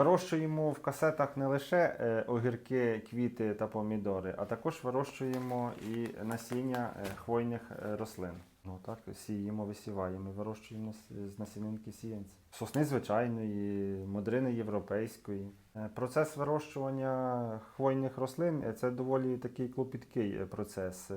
Вирощуємо в касетах не лише е, огірки, квіти та помідори, а також вирощуємо і насіння е, хвойних е, рослин. Ну так, сіємо, висіваємо, вирощуємо з- насінинки сіянців. Сосни звичайної, модрини європейської. Процес вирощування хвойних рослин це доволі такий клопіткий процес.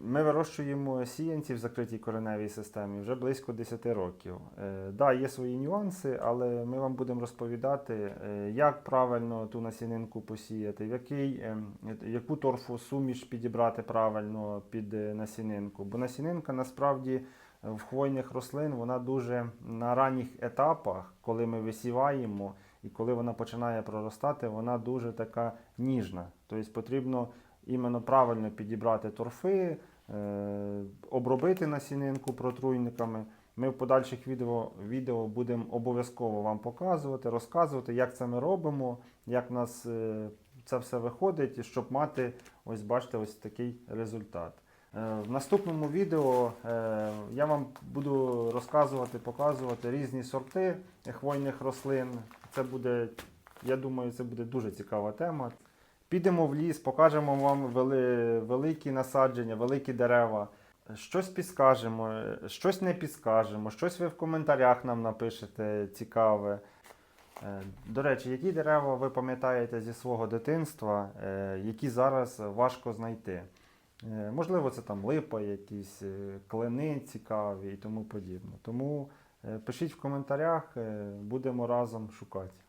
Ми вирощуємо сіянці в закритій кореневій системі вже близько 10 років. Е, да, є свої нюанси, але ми вам будемо розповідати, е, як правильно ту насінинку посіяти, який, е, яку торфу суміш підібрати правильно під насінинку. Бо насінинка насправді в хвойних рослин вона дуже на ранніх етапах, коли ми висіваємо і коли вона починає проростати, вона дуже така ніжна. Тобто потрібно іменно правильно підібрати торфи, е, обробити насінинку протруйниками. Ми в подальших відео, відео будемо обов'язково вам показувати, розказувати, як це ми робимо, як в нас е, це все виходить, щоб мати, ось бачите, ось такий результат. Е, В наступному відео я вам буду розказувати, показувати різні сорти хвойних рослин. Це буде, я думаю, це буде дуже цікава тема. Підемо в ліс, покажемо вам вели, великі насадження, великі дерева. Щось підскажемо, щось не підскажемо, щось ви в коментарях нам напишете цікаве. Е, До речі, які дерева ви пам'ятаєте зі свого дитинства, е, які зараз важко знайти? Е, Можливо, це там липа, якісь клени цікаві і тому подібне. Тому пишіть в коментарях, будемо разом шукати.